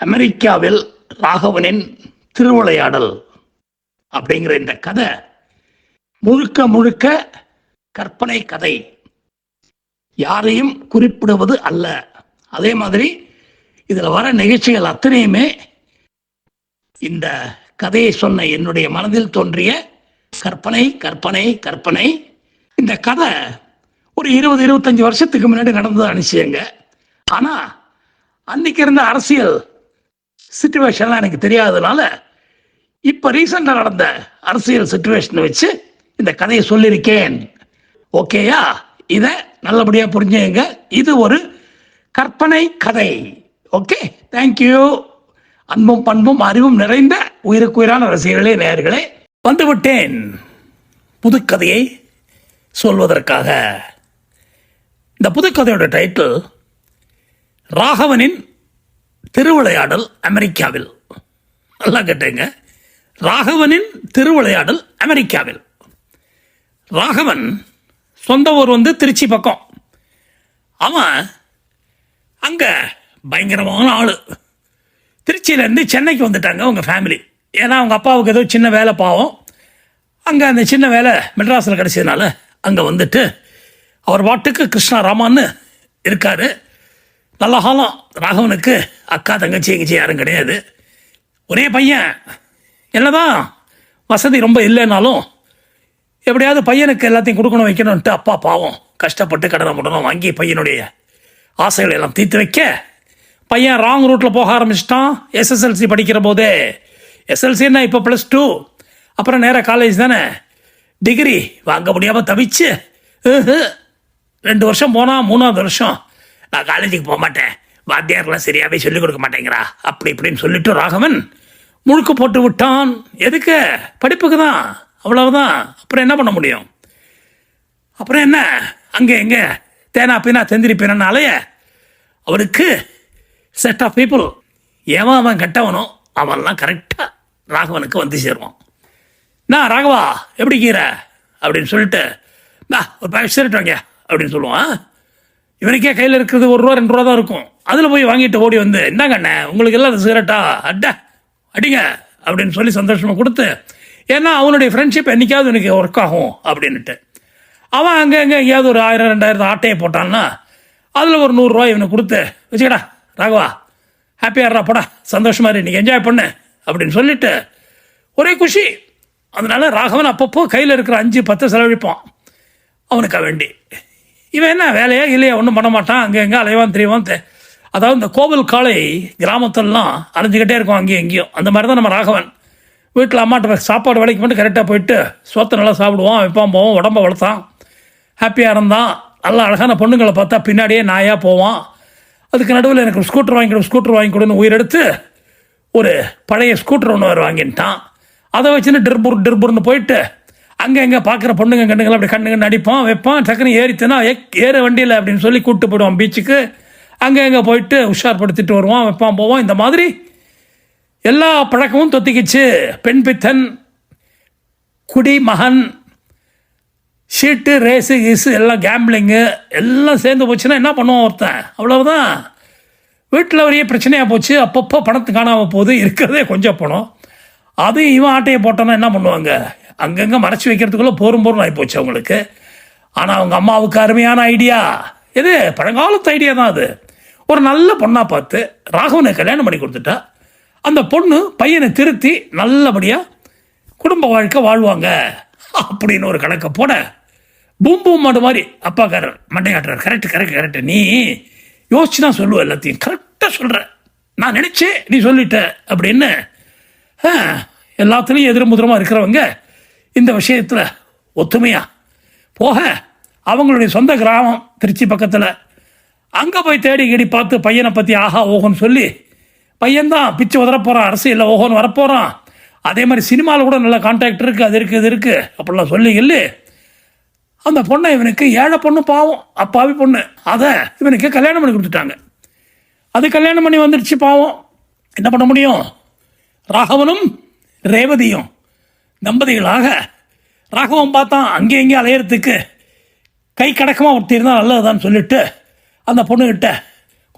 அமெரிக்காவில் ராகவனின் திருவிளையாடல் அப்படிங்கிற இந்த கதை முழுக்க முழுக்க கற்பனை கதை. யாரையும் குறிப்பிடுவது அல்ல. அதே மாதிரி இதில் வர நிகழ்ச்சிகள் அத்தனையுமே இந்த கதையை சொன்ன என்னுடைய மனதில் தோன்றிய கற்பனை கற்பனை கற்பனை. இந்த கதை ஒரு இருபது இருபத்தஞ்சு வருஷத்துக்கு முன்னாடி நடந்தது அனுசியங்க ஆனால் அன்னைக்கு இருந்த அரசியல் சுச்சுவேஷன்லாம் எனக்கு தெரியாததுனால இப்போ ரீசெண்டாக நடந்த அரசியல் சுச்சுவேஷனை வச்சு இந்த கதையை சொல்லியிருக்கேன். ஓகேயா இதை நல்லபடியாக புரிஞ்சுங்க. இது ஒரு கற்பனை கதை. ஓகே தேங்க்யூ அன்பும் பண்பும் அறிவும் நிறைந்த உயிருக்குயிரான ரசிகர்களே நேயர்களே வந்துவிட்டேன் புதுக்கதையை சொல்வதற்காக. இந்த புதுக்கதையோட டைட்டில் ராகவனின் திருவிளையாடல் அமெரிக்காவில். நல்லா கேட்டேங்க. ராகவனின் திருவிளையாடல் அமெரிக்காவில். ராகவன் சொந்த ஊர் வந்து திருச்சி பக்கம். அவன் அங்கே பயங்கரமான ஆள். திருச்சியிலேருந்து சென்னைக்கு வந்துட்டாங்க அவங்க ஃபேமிலி ஏன்னா அவங்க அப்பாவுக்கு ஏதோ சின்ன வேலை பாவம். அங்கே அந்த சின்ன வேலை மெட்ராஸில் கிடச்சதுனால அங்கே வந்துட்டு அவர் பாட்டுக்கு கிருஷ்ணா ராமான்னு இருக்கார். நல்ல காலம் ராகவனுக்கு அக்கா தங்கச்சி எங்கச்சி யாரும் கிடையாது. ஒரே பையன். என்னதான் வசதி ரொம்ப இல்லைனாலும் எப்படியாவது பையனுக்கு எல்லாத்தையும் கொடுக்கணும் வைக்கணும்ட்டு அப்பா பாவம். கஷ்டப்பட்டு கடனை முடனும் வாங்கி பையனுடைய ஆசைகளை எல்லாம் தீர்த்து வைக்க பையன் ராங் ரூட்டில் போக ஆரம்பிச்சிட்டான். எஸ்எஸ்எல்சி படிக்கிற போதே. எஸ்எல்சின்னா இப்போ ப்ளஸ் டூ அப்புறம் நேராக காலேஜ் தானே? டிகிரி வாங்க முடியாமல் தவிச்சு ரெண்டு வருஷம் போனால் மூணாவது வருஷம் நான் காலேஜுக்கு போக மாட்டேன். வாத்தியார்லாம் சரியாகவே சொல்லிக் கொடுக்க மாட்டேங்கிறா. அப்படி இப்படின்னு சொல்லிட்டு ராகவன் முழுக்க போட்டு விட்டான். எதுக்கு? படிப்புக்கு தான். அவ்வளவுதான். அப்புறம் என்ன பண்ண முடியும்? அப்புறம் என்ன? அங்கே எங்கே தேனா பீனா தெந்திரி பீனான்னு அவருக்கு செட் ஆஃப் பீப்புள் ஏவன் அவன் கெட்டவனோ அவன்லாம் கரெக்டாக ராகவனுக்கு வந்து சேருவான். நான் ராகவா எப்படி கீரை அப்படின்னு சொல்லிட்டு நான் ஒரு பேக் சிகரெட் வாங்க அப்படின்னு சொல்லுவான். இவனுக்கே கையில் இருக்கிறது ஒரு ரூபா ரெண்டு ரூபா தான் இருக்கும். அதில் போய் வாங்கிட்டு ஓடி வந்து என்னங்க அண்ணே உங்களுக்கு எல்லாம் சிகரெட்டா? அட்ட அடிங்க அப்படின்னு சொல்லி சந்தோஷமாக கொடுத்து ஏன்னா அவனுடைய ஃப்ரெண்ட்ஷிப் என்றைக்காவது எனக்கு ஒர்க் ஆகும் அப்படின்னுட்டு. அவன் அங்கே அங்கே எங்கேயாவது ஒரு ஆயிரம் ரெண்டாயிரத்து ஆட்டையை போட்டான்னா அதில் ஒரு நூறுரூவா இவனுக்கு கொடுத்து வச்சுக்கடா ராகவா ஹாப்பியாகிறா போடா சந்தோஷமாக இன்றைக்கி என்ஜாய் பண்ணு அப்படின்னு சொல்லிட்டு ஒரே குஷி. அதனால் ராகவன் அப்பப்போ கையில் இருக்கிற அஞ்சு பத்து செலவழிப்பான். அவனுக்கு வேண்டி. இவன் என்ன வேலையா இல்லையா? ஒன்றும் பண்ண மாட்டான். அங்கே எங்கே அலைவான் தெரியவான் தெ- அதாவது இந்த கோவில் காளை கிராமத்திலலாம் அலைஞ்சிக்கிட்டே இருக்கும் அங்கேயும் எங்கேயும் அந்த மாதிரி தான் நம்ம ராகவன். வீட்டில் அம்மாட்ட சாப்பாடு வேலைக்கு மட்டும் கரெக்டாக போயிட்டு சோத்தை நல்லா சாப்பிடுவான் வைப்பான் போவான் உடம்ப வளர்த்தான். ஹாப்பியாக இருந்தான். நல்லா அழகான பொண்ணுங்களை பார்த்தா பின்னாடியே நாயாக போவான். அதுக்கு நடுவில் எனக்கு ஒரு ஸ்கூட்டர் வாங்கி கொடு ஸ்கூட்டர் வாங்கி கொடுன்னு உயிரெடுத்து ஒரு பழைய ஸ்கூட்டர் ஒன்று வாங்கிட்டான். அதை வச்சுன்னு டிர்புர் டிர்புர்னு போயிட்டு அங்கே எங்கே பார்க்குற பொண்ணுங்க கண்ணுங்களை அப்படி கண்ணு நடிப்போம் வைப்போம் டக்குன்னு ஏறித்தனா ஏற வண்டியில் அப்படின்னு சொல்லி கூப்பிட்டு போயிடுவான் பீச்சுக்கு. அங்கே எங்கே போயிட்டு உஷார்படுத்திட்டு வருவோம் வைப்பான் போவோம் இந்த மாதிரி எல்லா பழக்கமும் தொத்திக்கிச்சு. பெண் பித்தன் குடி மகன் ஷீட்டு ரேஸு கீஸு எல்லாம் கேம்பிளிங்கு எல்லாம் சேர்ந்து போச்சுன்னா என்ன பண்ணுவான் ஒருத்தன்? அவ்வளவுதான். வீட்டில் ஒரே பிரச்சனையாக போச்சு. அப்பப்போ பணத்து காணாமல் போகுது. இருக்கிறதே கொஞ்சம் பணம். அதையும் இவன் ஆட்டையை போட்டோன்னா என்ன பண்ணுவாங்க? அங்கங்கே மறைச்சி வைக்கிறதுக்குள்ளே போரும் போரும் ஆகிப்போச்சு அவங்களுக்கு. ஆனால் அவங்க அம்மாவுக்கு அருமையான ஐடியா. எது? பழங்காலத்து ஐடியா தான் அது. ஒரு நல்ல பொண்ணாக பார்த்து ராகவனை கல்யாணம் பண்ணி கொடுத்துட்டா. அந்த பொண்ணு பையனை திருத்தி நல்லபடியாக குடும்ப வாழ்க்கை வாழ்வாங்க அப்படின்னு ஒரு கணக்கை போட பூம் பூம் மாடு மாதிரி அப்பாக்காரர் மண்டையாட்டுறார். கரெக்ட் கரெக்ட் கரெக்ட் நீ யோசிச்சு தான் சொல்லுவ எல்லாத்தையும். கரெக்டாக சொல்கிற நான் நினச்சேன் நீ சொல்லிட்ட அப்படின்னு எல்லாத்துலேயும் எதிர்முதிரமாக இருக்கிறவங்க இந்த விஷயத்தில் ஒத்துமையா? போக அவங்களுடைய சொந்த கிராமம் திருச்சி பக்கத்தில். அங்கே போய் தேடி கீடி பார்த்து பையனை பற்றி ஆஹா ஓஹோன்னு சொல்லி பையன்தான் பிச்சு உதறப்போகிறான் அரசியலில் ஓஹோன்னு வரப்போகிறான் அதே மாதிரி சினிமாவில் கூட நல்ல கான்டாக்ட் இருக்குது அது இருக்குது இது இருக்குது அப்படிலாம் சொல்லி இல்லை அந்த பொண்ணை இவனுக்கு ஏழை பொண்ணு பாவம் அப்பாவி பொண்ணு. அதை இவனுக்கு கல்யாணம் பண்ணி கொடுத்துட்டாங்க. அது கல்யாணம் பண்ணி வந்துடுச்சு பாவம். என்ன பண்ண முடியும்? ராகவனும் ரேவதியும் தம்பதிகளாக ராகவன் பார்த்தான் அங்கே இங்கே அலையிறதுக்கு கை கடக்கமாக ஒருத்தர் இருந்தால் நல்லதுதான் சொல்லிட்டு அந்த பொண்ணுக்கிட்ட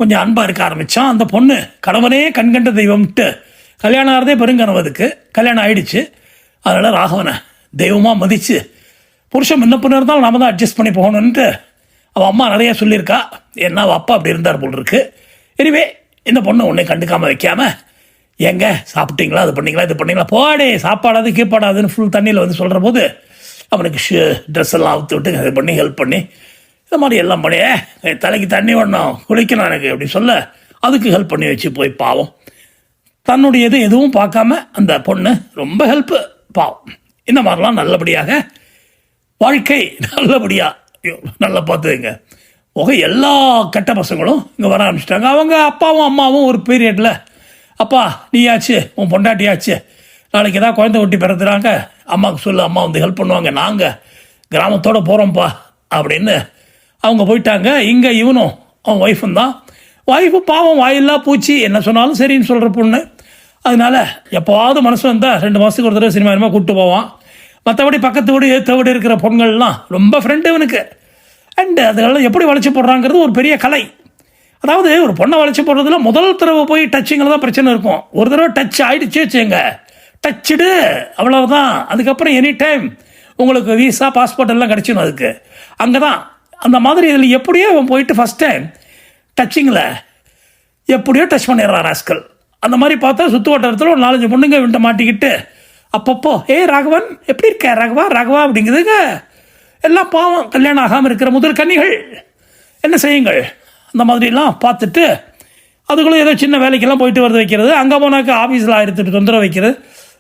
கொஞ்சம் அன்பாக இருக்க ஆரம்பித்தான் அந்த பொண்ணு கணவனே கண்கண்ட தெய்வம்ட்டு கல்யாணம் ஆகிறதே பெருங்கனவதுக்கு கல்யாணம் ஆயிடுச்சு. அதனால் ராகவனை தெய்வமாக மதித்து புருஷன் முன்ன பின்ன இருந்தாலும் நாம தான் அட்ஜஸ்ட் பண்ணி போகணுன்ட்டு அவள் அம்மா நிறைய சொல்லியிருக்கா. என்ன அவள் அப்பா அப்படி இருந்தார் போல் இருக்கு. எனிவே இந்த பொண்ணை உன்னை கண்டுக்காமல் வைக்காமல் எங்க சாப்பிட்டீங்களா? அது பண்ணீங்களா? இது பண்ணீங்களா? போடே சாப்பாடாது கீப்பாடாதுன்னு ஃபுல் தண்ணியில் வந்து சொல்கிற போது அவனுக்கு ஷூ ட்ரெஸ் எல்லாம் அவுத்து விட்டு இது பண்ணி ஹெல்ப் பண்ணி இந்த மாதிரி எல்லாம் பண்ணி தலைக்கு தண்ணி வேணும் குளிக்கணும் எனக்கு அப்படி சொல்ல அதுக்கு ஹெல்ப் பண்ணி வச்சு போய் பாவம். தன்னுடையது எதுவும் பார்க்காம அந்த பொண்ணு ரொம்ப ஹெல்ப்பு பாவம். இந்த மாதிரிலாம் நல்லபடியாக வாழ்க்கை நல்லபடியாக ஐயோ நல்லா பார்த்துங்க போக எல்லா கெட்ட பசங்களும் இங்கே வர ஆரம்பிச்சிட்டாங்க. அவங்க அப்பாவும் அம்மாவும் ஒரு பீரியடில் அப்பா நீயாச்சு? உன் பொண்டாட்டியாச்சு? நாளைக்கு ஏதாவது குழந்தை ஒட்டி பிறந்துறாங்க அம்மாவுக்கு சொல்லு அம்மா வந்து ஹெல்ப் பண்ணுவாங்க. நாங்கள் கிராமத்தோட போகிறோம்ப்பா அப்படின்னு அவங்க போயிட்டாங்க. இங்கே இவனும் அவன் ஒய்ஃபும் தான். ஒய்ஃபு பாவம் வாயில்லா பூச்சி என்ன சொன்னாலும் சரின்னு சொல்கிற பொண்ணு. அதனால எப்போவாவது மனசு வந்தால் ரெண்டு மாதத்துக்கு ஒரு தடவை சினிமா சினிமா கூப்பிட்டு போவான். மற்றபடி பக்கத்து வீடு ஏற்ற வீடு இருக்கிற பொண்கள்லாம் ரொம்ப ஃப்ரெண்டு இவனுக்கு. அண்டு அதெல்லாம் எப்படி வளைச்சி போடுறாங்கிறது ஒரு பெரிய கலை. அதாவது ஒரு பொண்ணை வளைச்சி போடுறதுல முதல் தடவை போய் டச்சிங்கில் தான் பிரச்சனை இருக்கும். ஒரு தடவை டச் ஆகிடுச்சு வச்சுங்க டச்சுடு அவ்வளவுதான். அதுக்கப்புறம் எனி டைம் உங்களுக்கு விசா பாஸ்போர்ட் எல்லாம் கிடச்சிடும் அதுக்கு. அங்கே தான் அந்த மாதிரி இதில் எப்படியோ அவன் போயிட்டு ஃபஸ்ட் டைம் டச்சிங்கில் எப்படியோ டச் பண்ணிடுறான் ராஸ்கல் அந்த மாதிரி பார்த்தா சுற்று வட்டாரத்தில் ஒரு நாலஞ்சு பொண்ணுங்க விட்டு மாட்டிக்கிட்டு அப்பப்போ ஏய் ராகவன் எப்படி இருக்க? ராகவா ராகவா? அப்படிங்கிறதுங்க எல்லாம் பாவம். கல்யாணம் ஆகாமல் இருக்கிற முதல் கன்னிகள். என்ன செய்யுங்கள்? அந்த மாதிரிலாம் பார்த்துட்டு அதுக்குள்ளே ஏதோ சின்ன வேலைக்கெல்லாம் போயிட்டு வரது வைக்கிறது. அங்கே போனாக்க ஆஃபீஸில் ஆயிரத்தி தொந்தரவு வைக்கிறது.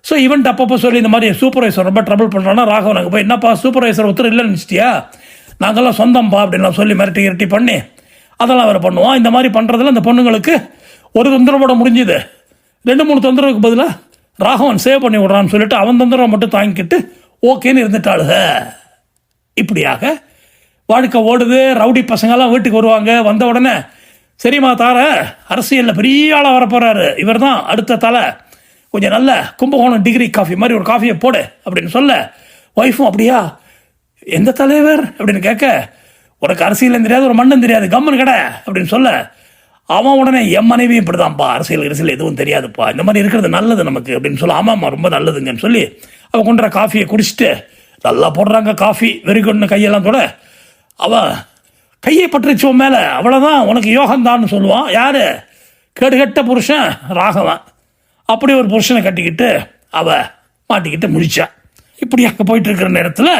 ஸோ இவன்ட் அப்பப்போ சொல்லி இந்த மாதிரி சூப்பர்வைசர் ரொம்ப ட்ரபிள் பண்ணுறான்னா ராகவன் அங்கே போய் என்னப்பா சூப்பர்வைசர் ஒருத்தர் இல்லைன்னு நினச்சிட்டியா? நாங்கள்லாம் சொந்தம்ப்பா அப்படின்லாம் சொல்லி மிரட்டி இரட்டி பண்ணி அதெல்லாம் அவர் பண்ணுவான் இந்த மாதிரி பண்ணுறதுல அந்த பொண்ணுங்களுக்கு ஒரு தொந்தரவோட முடிஞ்சுது. ரெண்டு மூணு தொந்தரவுக்கு பதிலாக ராகவன் சேவ் பண்ணி விடுறான்னு சொல்லிட்டு அவன் தொந்தரவை மட்டும் தாங்கிக்கிட்டு ஓகேன்னு இருந்துட்டாளுக. இப்படியாக வாழ்க்கை ஓடுது ரவுடி பசங்கெல்லாம் வீட்டுக்கு வருவாங்க. வந்த உடனே சரிம்மா தார அரசியலில் பெரிய ஆளாக வரப்போகிறாரு இவர் தான் அடுத்த தலை. கொஞ்சம் நல்ல கும்பகோணம் டிகிரி காஃபி மாதிரி ஒரு காஃபியை போடு அப்படின்னு சொல்ல ஒய்ஃபும் அப்படியா? எந்த தலைவர் அப்படின்னு கேட்க உனக்கு அரசியலும் தெரியாது ஒரு மண்ணும் தெரியாது கம்மன் கடை. அப்படின்னு சொல்ல அவன் உடனே என் மனைவியும் இப்படிதான்ப்பா அரசியல் அரசியல் எதுவும் தெரியாதுப்பா. இந்த மாதிரி இருக்கிறது நல்லது நமக்கு. அப்படின்னு சொல்ல ஆமாம்மா ரொம்ப நல்லதுங்கன்னு சொல்லி அவன் கொண்டுற காஃபியை குடிச்சிட்டு நல்லா போடுறாங்க காஃபி வெறி கொண்டு கையெல்லாம் கூட அவன் கையை பற்றிச்சுவன் மேலே. அவ்வளோதான் உனக்கு யோகந்தான்னு சொல்லுவான். யாரு? கேடுகட்ட புருஷன் ராகவன். அப்படி ஒரு புருஷனை கட்டிக்கிட்டு அவ மாட்டிக்கிட்டு முடிச்சா இப்படியாக போயிட்டு இருக்கிற நேரத்தில்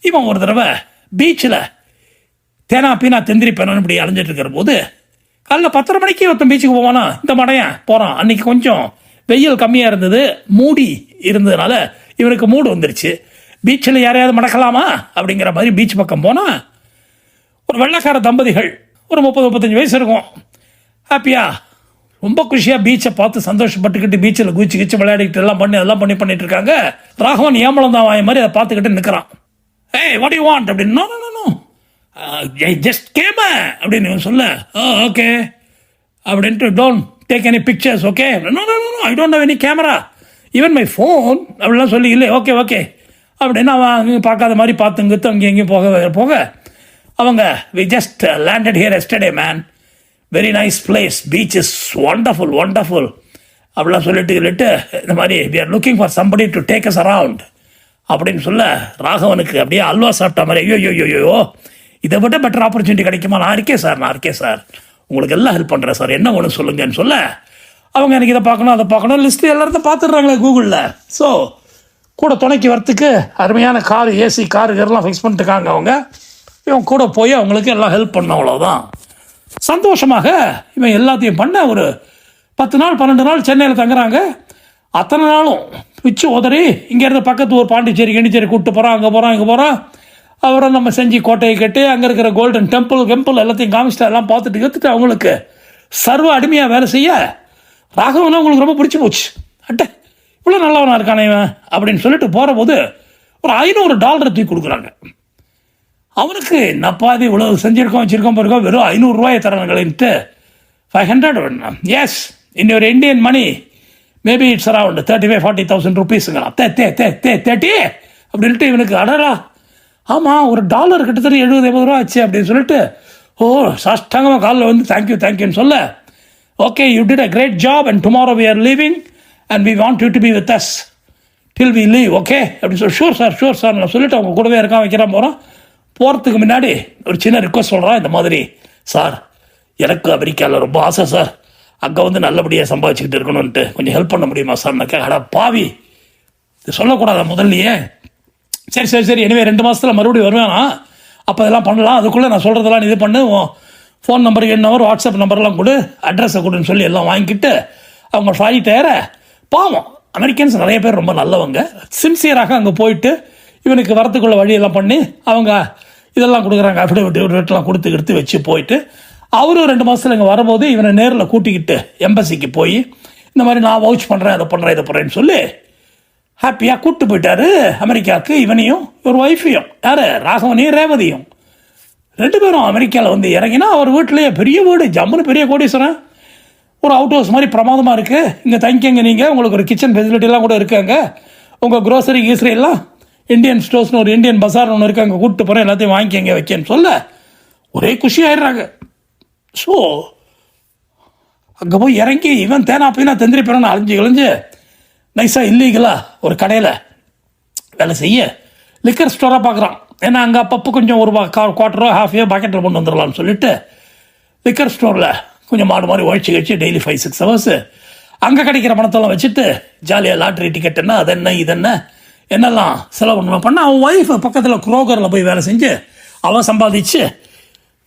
இவன் ஒரு தடவை பீச்சில் தேனா பீனா தெந்திரி பேனான்னு இப்படி அலைஞ்சிட்டு இருக்கிற போது காலைல பத்தரை மணிக்கு ஒருத்தன் பீச்சுக்கு போவானா? இந்த மடையன் போகிறான் அன்றைக்கி கொஞ்சம் வெயில் கம்மியாக இருந்தது மூடி இருந்ததுனால இவனுக்கு மூடு வந்துருச்சு. பீச்சில் யாரையாவது மடக்கலாமா? அப்படிங்கிற மாதிரி பீச் பக்கம் போனால் ஒரு வெள்ளக்கார தம்பதிகள் ஒரு முப்பது முப்பத்தஞ்சு வயசு இருக்கும். ஹாப்பியா? ரொம்ப குஷியாக பீச்சை பார்த்து சந்தோஷப்பட்டுக்கிட்டு பீச்சில் குச்சி கிச்சு விளையாடிக்கிட்டு எல்லாம் பண்ணி அதெல்லாம் பண்ணி பண்ணிட்டு இருக்காங்க. ராகவன் ஏமலம் தான் வாய மாதிரி அதை பார்த்துக்கிட்டு நிற்கிறான் ஏய் வாட் யூ வாண்ட் அப்படின்னு நோ ஜஸ்ட் கேம அப்படின்னு சொல்ல oh, ஓகே அப்படின்ட்டு don't take any pictures okay I don't have any camera even my phone அப்படிலாம் சொல்லி இல்லை ஓகே ஓகே அப்படின்னு அவன் பார்க்காத மாதிரி பார்த்துங்கிட்டு அங்கே எங்கேயும் போக போக அவங்க we just landed here yesterday man very nice place beach is wonderful wonderful அப்படிலாம் சொல்லிட்டு சொல்லிட்டு இந்த மாதிரி we are looking for somebody to take us around அப்படின்னு சொல்ல ராகவனுக்கு அப்படியே அல்வா சாப்பிட்ட மாதிரி ஐயோ ஐயோ ஐயோ இதை விட பெட்டர் ஆப்பர்ச்சுனிட்டி கிடைக்குமா? நான் இருக்கேன் சார் நான் இருக்கேன் சார் உங்களுக்கு எல்லாம் ஹெல்ப் பண்ணுறேன் சார் என்ன ஒன்று சொல்லுங்கன்னு சொல்ல அவங்க எனக்கு இதை பார்க்கணும் அதை பார்க்கணும் லிஸ்ட்டு எல்லாத்தையும் பார்த்துடுறாங்களே கூகுளில் ஸோ கூட துணைக்கு வரத்துக்கு அருமையான கார் ஏசி காரு இதெல்லாம் ஃபிக்ஸ் பண்ணிட்டுருக்காங்க அவங்க. இவன் கூட போய் அவங்களுக்கு எல்லாம் ஹெல்ப் பண்ண அவ்வளோதான் சந்தோஷமாக இவன் எல்லாத்தையும் பண்ண ஒரு பத்து நாள் பன்னெண்டு நாள் சென்னையில் தங்குறாங்க. அத்தனை நாளும் பிச்சு உதறி இங்கேருந்து பக்கத்து ஊர் பாண்டிச்சேரி கண்டிச்சேரி கூப்பிட்டு போகிறான் அங்கே போகிறான் இங்கே போகிறான் அப்புறம் நம்ம செஞ்சு கோட்டையை கட்டி அங்கே இருக்கிற கோல்டன் டெம்பிள் கெம்பிள் எல்லாத்தையும் காமிச்சிட்டு எல்லாம் பார்த்துட்டு எடுத்துட்டு அவங்களுக்கு சர்வ அடிமையாக வேலை செய்ய ராகவனை அவங்களுக்கு ரொம்ப பிடிச்சி போச்சு. அட்டை இவ்வளோ நல்லவனாக இருக்கானே இவன் அப்படின்னு சொல்லிட்டு போகிற போது ஒரு ஐநூறு டாலரை தூக்கி கொடுக்குறாங்க. அவனுக்கு நப்பாதி இது இவ்வளோ செஞ்சுருக்கோம் வச்சிருக்கோம் போயிருக்கோம் வெறும் ஐநூறுரூவாயை தரானுங்களேன்ட்டு five hundred yes in your Indian money maybe it's around thirty five forty thousand ருபீஸுங்களா the the the the thirty அப்படின்ட்டு இவனுக்கு அடரா ஆமாம் ஒரு டாலர் கிட்டத்தட்ட எழுபது எண்பது ரூபா ஆச்சு அப்படின்னு சொல்லிட்டு ஓ சாஷ்டாங்கமாக காலில் வந்து தேங்க்யூ தேங்க்யூன்னு சொல்ல okay you did a great job and tomorrow we are leaving and we want you to be with us till we leave okay அப்படின்னு சொல்லி ஷூர் சார் ஷூர் சார் நான் சொல்லிட்டு அவங்க கூடவே இருக்கான் வைக்கிறான் போகிறோம் போகிறதுக்கு முன்னாடி ஒரு சின்ன ரிக்வஸ்ட் சொல்கிறேன் இந்த மாதிரி சார் எனக்கு அமெரிக்காவில் ரொம்ப ஆசை சார். அங்கே வந்து நல்லபடியாக சம்பாதிச்சுக்கிட்டு இருக்கணும்ன்ட்டு. கொஞ்சம் ஹெல்ப் பண்ண முடியுமா சார்? நான் கேட்கடா பாவி இது சொல்லக்கூடாதா முதல்லையே? சரி சரி சரி. எனவே ரெண்டு மாதத்தில் மறுபடியும் வருவேனா அப்போ இதெல்லாம் பண்ணலாம். அதுக்குள்ளே நான் சொல்கிறதெல்லாம் இது பண்ணு. ஃபோன் நம்பர் என் நம்பர் வாட்ஸ்அப் நம்பர்லாம் கொடு. அட்ரஸை கொடுன்னு சொல்லி எல்லாம் வாங்கிக்கிட்டு அவங்க ஃபாய் டயர பாவம். அமெரிக்கன்ஸ் நிறைய பேர் ரொம்ப நல்லவங்க. சின்சியராக அங்கே போயிட்டு இவனுக்கு வரத்துக்குள்ள வழியெல்லாம் பண்ணி அவங்க இதெல்லாம் கொடுக்குறாங்க அஃபிடவிட் விட்லாம் கொடுத்து எடுத்து வச்சு போயிட்டு அவரும் ரெண்டு மாதத்தில் இங்கே வரும்போது இவனை நேரில் கூட்டிக்கிட்டு எம்பசிக்கு போய் இந்த மாதிரி நான் வவுச் பண்ணுறேன் அதை பண்ணுறேன் இதை பண்ணுறேன்னு சொல்லி ஹாப்பியாக கூப்பிட்டு போயிட்டாரு. அமெரிக்காவுக்கு இவனையும் ஒரு ஒய்ஃபையும் யார்? ராகவனையும் ரேவதியும். ரெண்டு பேரும் அமெரிக்காவில் வந்து இறங்கினா அவர் வீட்டிலேயே பெரிய வீடு ஜம்முன்னு பெரிய கோடீஸ்வரன். ஒரு அவுட் ஹவுஸ் மாதிரி பிரமாதமாக இருக்குது இங்கே தங்கிக்கங்க நீங்கள் உங்களுக்கு ஒரு கிச்சன் ஃபெசிலிட்டிலாம் கூட இருக்காங்க உங்கள் க்ரோசரி கீசரி எல்லாம் இந்தியன் ஸ்டோர்ஸ்னு ஒரு இந்தியன் பசார் ஒன்று இருக்குது அங்கே கூப்பிட்டு போகிறேன் எல்லாத்தையும் வாங்கிக்கங்க வைக்கன்னு சொல்ல ஒரே குஷி ஆயிடுறாங்க. ஸோ அங்கே போய் இறங்கி இவன் தேனா பீனா தெந்திரி பேரன்னு அலைஞ்சு கிழிஞ்சு நைஸாக இல்லீகலா ஒரு கடையில் வேலை செய்ய லிக்கர் ஸ்டோராக பார்க்குறான் ஏன்னா அங்கே அப்பப்போ கொஞ்சம் ஒரு குவார்ட்டரோ ஹாஃப் இயர் பாக்கெட்டில் கொண்டு வந்துடலாம்னு சொல்லிட்டு லிக்கர் ஸ்டோரில் கொஞ்சம் மாடு மாதிரி உழைச்சி கழிச்சு டெய்லி ஃபைவ் சிக்ஸ் ஹவர்ஸ் அங்கே கிடைக்கிற பணத்தெல்லாம் வச்சுட்டு ஜாலியாக லாட்ரி டிக்கெட் என்ன அது என்ன இது என்ன என்னெல்லாம் செலவு பண்ணுவேன் பண்ண அவன் ஒய்ஃப் பக்கத்தில் குரோகரில் போய் வேலை செஞ்சு அவன் சம்பாதிச்சு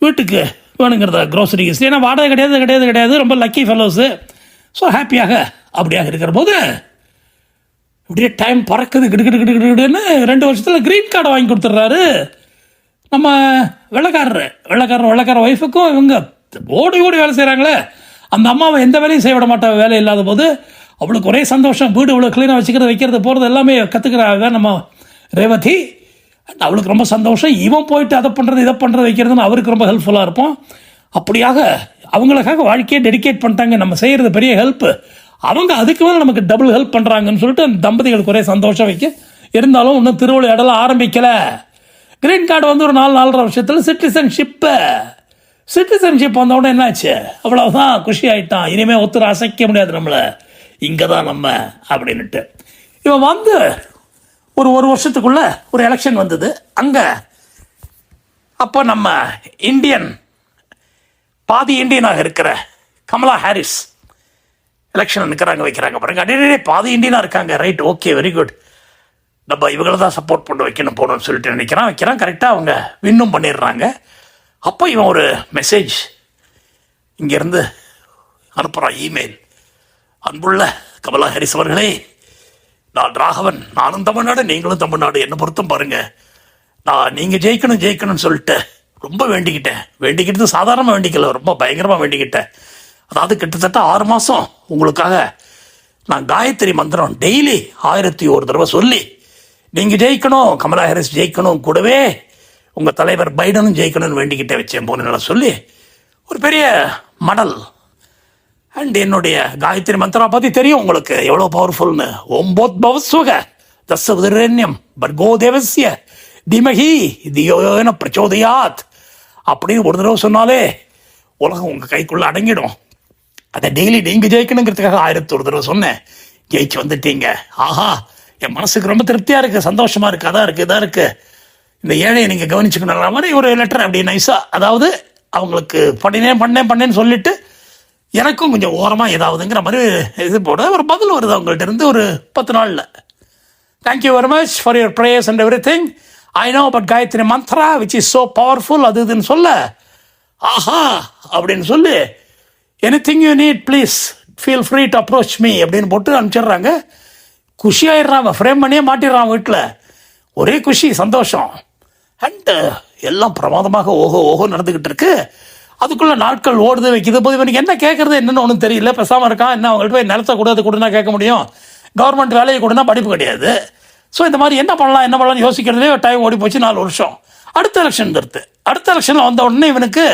வீட்டுக்கு வேணுங்கிறத க்ரோசரி ஏன்னா வாடகை கிடையாது கிடையாது கிடையாது ரொம்ப லக்கி ஃபெலோஸு ஸோ ஹாப்பியாக அப்படியாக இருக்கிற போது இப்படியே டைம் பறக்குது கிடு கிடு கிடு கிடுன்னு ரெண்டு வருஷத்தில் க்ரீன் கார்டை வாங்கி கொடுத்துட்றாரு. நம்ம வெள்ளக்காரர் வெள்ளக்காரர் வெள்ளக்கார ஒய்ஃபுக்கும் இவங்க ஓடி ஓடி வேலை செய்கிறாங்களே அந்த அம்மாவை எந்த வேலையும் செய்ய விட மாட்டாங்க வேலை இல்லாத போது அவளுக்கு ஒரே சந்தோஷம். வீடு இவ்வளோ க்ளீனாக வச்சுக்கிறது வைக்கிறது போகிறது எல்லாமே கற்றுக்கிறாங்க நம்ம ரேவதி. அண்ட் அவளுக்கு ரொம்ப சந்தோஷம். இவன் போயிட்டு அதை பண்ணுறது இதை பண்ணுறது வைக்கிறதுன்னு அவருக்கு ரொம்ப ஹெல்ப்ஃபுல்லாக இருப்போம். அப்படியாக அவங்களுக்காக வாழ்க்கையை டெடிகேட் பண்ணிட்டாங்க. நம்ம செய்கிறது பெரிய ஹெல்ப்பு அவங்க அதுக்கு மேலே நமக்கு டபுள் ஹெல்ப் பண்ணுறாங்கன்னு சொல்லிட்டு அந்த தம்பதிகளுக்கு ஒரே சந்தோஷம் வைக்க. இருந்தாலும் இன்னும் திருவிளையாடலாம் ஆரம்பிக்கலை. கிரீன் கார்டு வந்து ஒரு நாலு நாலரை வருஷத்தில் சிட்டிசன்ஷிப்பு சிட்டிசன்ஷிப் வந்தவுடனே என்னாச்சு? அவ்வளோதான் குஷி ஆகிட்டான் இனிமேல் ஒத்துற அசைக்க முடியாது நம்மளை. இங்கே தான் நம்ம அப்படின்னுட்டு. இவன் வந்து ஒரு ஒரு வருஷத்துக்குள்ள ஒரு எலெக்ஷன் வந்தது. அங்கே அப்போ நம்ம இந்தியன் பாதி இந்தியனாக இருக்கிற கமலா ஹாரிஸ் எலெக்ஷன் நிற்கிறாங்க வைக்கிறாங்க பாருங்க. அடே பாதி இந்தியனாக இருக்காங்க. ரைட் ஓகே வெரி குட் நம்ம இவங்கள தான் சப்போர்ட் பண்ணி வைக்கணும் போகணும்னு சொல்லிட்டு நினைக்கிறான். வைக்கிறான். கரெக்டாக அவங்க வின்னும் பண்ணிடுறாங்க. அப்போ இவன் ஒரு மெசேஜ் இங்கேருந்து அனுப்புகிறான் இமெயில் அன்புள்ள கமலா ஹரிஸ் அவர்களே நான் ராகவன் நானும் தமிழ்நாடு நீங்களும் தமிழ்நாடு. என்னை பொருத்தம் பாருங்க. நான் நீங்கள் ஜெயிக்கணும் ஜெயிக்கணும்னு சொல்லிட்டு ரொம்ப வேண்டிக்கிட்டேன். வேண்டிக்கிட்டு சாதாரணமாக வேண்டிக்கல ரொம்ப பயங்கரமாக வேண்டிக்கிட்டேன். அதாவது கிட்டத்தட்ட ஆறு மாதம் உங்களுக்காக நான் காயத்ரி மந்திரம் டெய்லி ஆயிரத்தி ஒரு தடவை சொல்லி நீங்கள் ஜெயிக்கணும் கமலா ஹாரிஸ் ஜெயிக்கணும் கூடவே உங்கள் தலைவர் பைடனும் ஜெயிக்கணும்னு வேண்டிக்கிட்டே வச்சேன் போன சொல்லி ஒரு பெரிய மடல் அண்ட் என்னுடைய காயத்ரி மந்திரா பற்றி தெரியும் உங்களுக்கு. எவ்வளோ பவர்ஃபுல்னு ஒம்போத் பவசுக தச உதிரண்யம் பர்கோ தேவசிய திமகி. தியோன பிரச்சோதயாத். அப்படின்னு ஒரு தடவை சொன்னாலே உலகம் உங்கள் கைக்குள்ளே அடங்கிடும். அதை டெய்லி நீங்கள் ஜெயிக்கணுங்கிறதுக்காக ஆயிரத்தி ஒரு தடவை சொன்னேன். ஜெயிச்சு வந்துட்டீங்க. ஆஹா என் மனசுக்கு ரொம்ப திருப்தியாக இருக்குது சந்தோஷமாக இருக்குது அதான் இருக்குது இதாக இருக்குது இந்த ஏழையை நீங்கள் கவனிச்சுக்கணுன்ற மாதிரி ஒரு லெட்டர் அப்படி நைஸாக அதாவது அவங்களுக்கு பண்ணினேன் பண்ணேன் பண்ணேன்னு சொல்லிட்டு எனக்கும் கொஞ்சம் ஓரமாக ஏதாவதுங்கிற மாதிரி இது போட ஒரு பதில் வருது அவங்கள்ட்ட இருந்து ஒரு பத்து நாளில். Thank you very much for your prayers and everything I know but Gayatri mantra which is so powerful அது இதுன்னு சொல்ல ஆஹா அப்படின்னு சொல்லி anything you need please feel free to approach me அப்படின்னு போட்டு அனுப்பிச்சிடுறாங்க. குஷியாயிடுறாங்க ஃப்ரேம் பண்ணியே மாட்டிடுறான் வீட்டில் ஒரே குஷி சந்தோஷம். அண்டு எல்லாம் பிரமாதமாக ஓஹோ ஓஹோ நடந்துக்கிட்டு இருக்கு. அதுக்குள்ள நாட்கள் ஓடுது வைக்குது. போது இவனுக்கு என்ன கேட்கறது என்னன்னு ஒன்றும் தெரியல. பெசாமல் இருக்கான். என்ன அவங்கள்ட்ட போய் நிலத்தை கொடுத்து கொடுனா கேட்க முடியும். கவர்மெண்ட் வேலையை கொடுனா படிப்பு கிடையாது. ஸோ இந்த மாதிரி என்ன பண்ணலாம் என்ன பண்ணலாம்னு யோசிக்கிறதுலே டைம் ஓடி போச்சு நாலு வருஷம். அடுத்த எலெக்ஷன் வருது அடுத்த எலெக்ஷனில் வந்த உடனே இவனுக்கு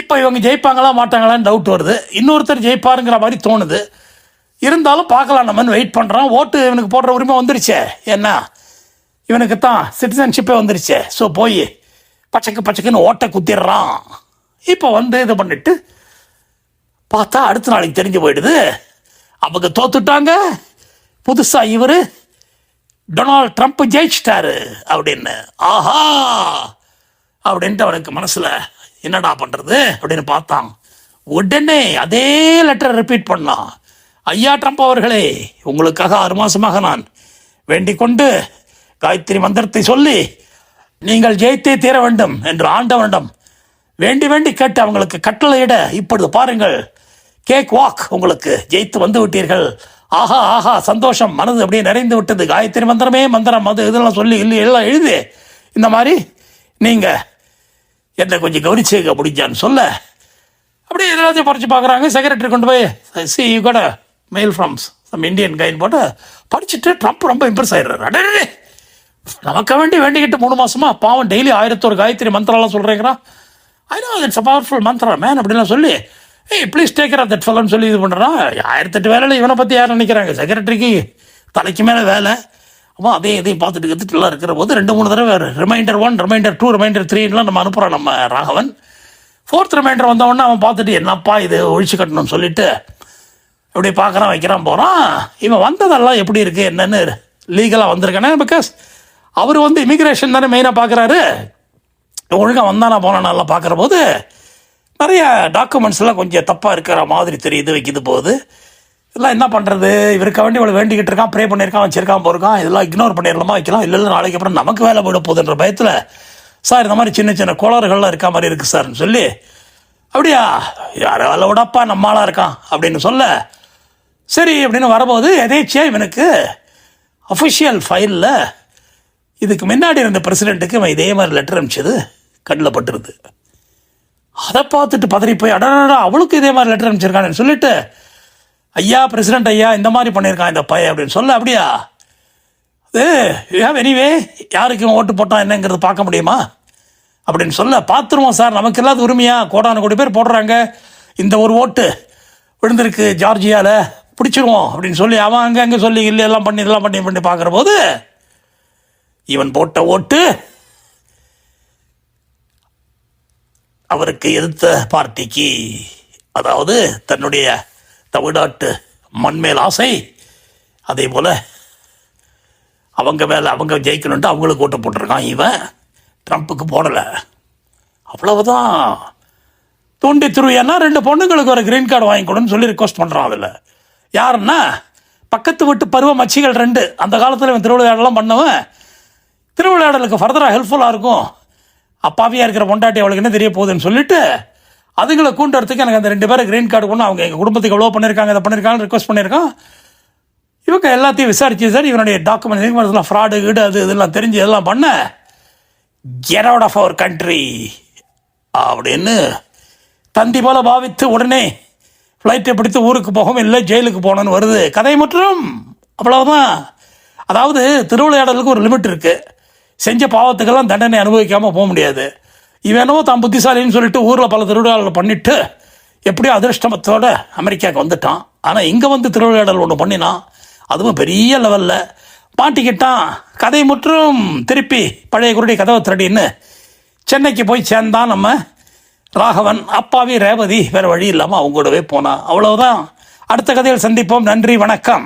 இப்போ இவங்க ஜெயிப்பாங்களா மாட்டாங்களான்னு டவுட் வருது. இன்னொருத்தர் ஜெயிப்பாருங்கிற மாதிரி தோணுது. இருந்தாலும் பார்க்கலாம் நம்மன்னு வெயிட் பண்ணுறான் ஓட்டு இவனுக்கு போடுற உரிமை வந்துருச்சே. என்ன? இவனுக்கு தான் சிட்டிசன்ஷிப்பே வந்துருச்சே. ஸோ போய் பச்சைக்கு பச்சைக்குன்னு ஓட்டை குத்திடுறான். இப்போ வந்து இது பண்ணிட்டு பார்த்தா அடுத்த நாளைக்கு தெரிஞ்சு போயிடுது. அவங்க தோத்துட்டாங்க. புதுசாக இவர் டொனால்ட் ட்ரம்ப் ஜெயிச்சிட்டாரு அப்படின்னு. ஆஹா! அப்படின்ட்டு அவனுக்கு மனசில் என்னடா பண்ணுறது அப்படின்னு பார்த்தான். உடனே அதே லெட்டரை ரிப்பீட் பண்ணான். ஐயா ட்ரம்ப் அவர்களே உங்களுக்காக ஆறு மாசமாக நான் வேண்டிக் கொண்டு காயத்ரி மந்திரத்தை சொல்லி நீங்கள் ஜெயித்தே தீர வேண்டும் என்று ஆண்டவனிடம் வேண்டி வேண்டி கேட்டு அவங்களுக்கு கட்டளையிட இப்பொழுது பாருங்கள். கேக் வாக் உங்களுக்கு ஜெயித்து வந்து விட்டீர்கள். ஆஹா ஆஹா சந்தோஷம். மனது அப்படியே நிறைந்து விட்டது. காயத்ரி மந்திரமே மந்திரம். அது இதெல்லாம் சொல்லி இல்லை எல்லாம் எழுது. இந்த மாதிரி நீங்கள் என்னை கொஞ்சம் கவனிச்சுக்க முடிஞ்சான்னு சொல்ல. அப்படியே எல்லாத்தையும் பறிச்சு பார்க்குறாங்க. செக்ரட்டரி கொண்டு போய் சி யூ கூட மெயில் ஃப்ரம்ஸ் சம் இந்தியன் கைன் போட்டு படிச்சுட்டு ட்ரம்ப் ரொம்ப இம்ப்ரெஸ் ஆயிடுறாரு. அடே நமக்கு வேண்டி வேண்டிக்கிட்டு மூணு மாசமா பாவம் டெய்லி ஆயிரத்தோரு காயத்ரி மந்திரம்லாம் சொல்கிறேங்கிறான் I know it's a powerful mantra man அப்படிலாம் சொல்லி ஏய் please take care of that ஃபெல்லன்னு சொல்லி இது பண்ணுறான் ஆயிரத்தெட்டு வேலையில் இவனை பற்றி யார் நினைக்கிறாங்க? செக்ரட்டரிக்கு தலைக்கு மேலே வேலை. அப்போ அதே இதையும் பார்த்துட்டு கற்றுட்டு இருக்கிற போது ரெண்டு மூணு தடவை reminder one reminder two reminder த்ரீலாம் நம்ம அனுப்புகிறோம் நம்ம ராகவன். ஃபோர்த் ரிமைண்டர் வந்தவொடனே அவன் பார்த்துட்டு என்னப்பா இது ஒழிச்சு கட்டணும்னு சொல்லிட்டு இப்படி பார்க்குறான் வைக்கிறான் போகிறான் இவன் வந்ததெல்லாம் எப்படி இருக்குது என்னென்னு லீகலாக வந்திருக்கானே பிகாஸ் அவர் வந்து இமிக்ரேஷன் தானே மெயினாக பார்க்குறாரு. ஒழுங்காக வந்தானா போனானெல்லாம் பார்க்குற போது நிறைய டாக்குமெண்ட்ஸ் எல்லாம் கொஞ்சம் தப்பாக இருக்கிற மாதிரி தெரியுது வைக்கிது போகுது. இதெல்லாம் என்ன பண்ணுறது இவருக்கு வேண்டி இவ்வளோ வேண்டிக்கிட்டு இருக்கான் ப்ரே பண்ணியிருக்கான் வச்சிருக்கான் போயிருக்கான். இதெல்லாம் இக்னோர் பண்ணிடலாமா? வைக்கலாம். இல்லை இல்லை நாளைக்கு அப்புறம் நமக்கு வேலை போயிட போகுதுன்ற பயத்தில் சார் இந்த மாதிரி சின்ன சின்ன கோளாறுகள்லாம் இருக்க மாதிரி இருக்குது சார்னு சொல்லி அப்படியா? யாரோ அல்ல விடப்பா நம்மளாக இருக்கான் அப்படின்னு சொல்ல சரி அப்படின்னு வரும்போது எதேச்சியாக இவனுக்கு அஃபிஷியல் ஃபைலில் இதுக்கு முன்னாடி இருந்த பிரசிடெண்ட்டுக்கு இவன் இதே மாதிரி லெட்டர் அனுப்பிச்சது. கண்ணில் பட்டுருது அதை பார்த்துட்டு பதறி போய் அடடா அவளுக்கு இதே மாதிரி லெட்டர் அனுப்பிச்சிருக்கான்னு சொல்லிட்டு ஐயா பிரசிடென்ட் ஐயா இந்த மாதிரி பண்ணியிருக்கான் இந்த பையன் அப்படின்னு சொல்ல அப்படியா? அது ஏன் எனிவே யாருக்கு இவன் ஓட்டு போட்டான் என்னங்கிறது பார்க்க முடியுமா? அப்படின்னு சொல்ல பார்த்துருவோம் சார் நமக்கு இல்லாத உரிமையா? கோடான கோடி பேர் போடுறாங்க. இந்த ஒரு ஓட்டு விழுந்திருக்கு ஜார்ஜியாவில் பிடிச்சிருவோம் அப்படின்னு சொல்லி அவன் அங்கே அங்கே சொல்லி இல்லை எல்லாம் பண்ணி இதெல்லாம் பண்ணி பண்ணி பார்க்குற போது இவன் போட்ட ஓட்டு அவருக்கு எதிர்த்த பார்ட்டிக்கு அதாவது தன்னுடைய தமிழ்நாட்டு மண்மேல் ஆசை அதே போல் அவங்க மேலே அவங்க ஜெயிக்கணுன்ட்டு அவங்களுக்கு ஓட்டு போட்டிருக்கான். இவன் ட்ரம்ப்புக்கு போடலை. அவ்வளவுதான். தூண்டி துருவியன்னா ரெண்டு பொண்ணுங்களுக்கு ஒரு கிரீன் கார்டு வாங்கி கொடுன்னு சொல்லி ரிக்வஸ்ட் பண்ணுறான் அதில். யாருன்னா பக்கத்து வீட்டு பருவ மச்சிகள் ரெண்டு. அந்த காலத்தில் இவன் திருவிளையாடலாம் பண்ணவன். திருவிளையாடலுக்கு ஃபர்தராக ஹெல்ப்ஃபுல்லாக இருக்கும். அப்பாவியாக இருக்கிற பொண்டாட்டி அவளுக்கு என்ன தெரிய போகுதுன்னு சொல்லிட்டு அதுங்களை கூண்டுறதுக்கு எனக்கு அந்த ரெண்டு பேரும் கிரீன் கார்டு கொண்டு அவங்க எங்கள் குடும்பத்துக்கு எவ்வளோ பண்ணியிருக்காங்க இதை பண்ணியிருக்காங்கன்னு ரிக்வஸ்ட் பண்ணியிருக்கோம். இவங்க எல்லாத்தையும் விசாரிச்சு சார் இவனுடைய டாக்குமெண்ட் ஃப்ராடு கீடு அது இதெல்லாம் தெரிஞ்சு இதெல்லாம் பண்ண. Get out of our country அப்படின்னு தந்தி போல பாவித்து உடனே ஃப்ளைட்டை பிடித்து ஊருக்கு போகவும் இல்லை ஜெயிலுக்கு போகணும்னு வருது. கதை மற்றும். அவ்வளவுதான். அதாவது திருவிளையாடலுக்கு ஒரு லிமிட் இருக்குது செஞ்ச பாவத்துக்கெல்லாம் தண்டனை அனுபவிக்காமல் போக முடியாது. இவனோ தான் புத்திசாலின்னு சொல்லிட்டு ஊரில் பல திருவிழாவில் பண்ணிட்டு எப்படியோ அதிர்ஷ்டமத்தோட அமெரிக்காவுக்கு வந்துட்டான். ஆனால் இங்கே வந்து திருவிளையாடல் ஒன்று பண்ணினான் அதுவும் பெரிய லெவலில். மாட்டிக்கிட்டான் கதை முற்றும். திருப்பி பழைய குருடி கதவை திரடின்னு சென்னைக்கு போய் சேர்ந்தான் நம்ம ராகவன். அப்பாவி ரேவதி வேறு வழி இல்லாமல் அவங்க கூடவே போனான் அவ்வளோதான் அடுத்த கதையில் சந்திப்போம். நன்றி வணக்கம்.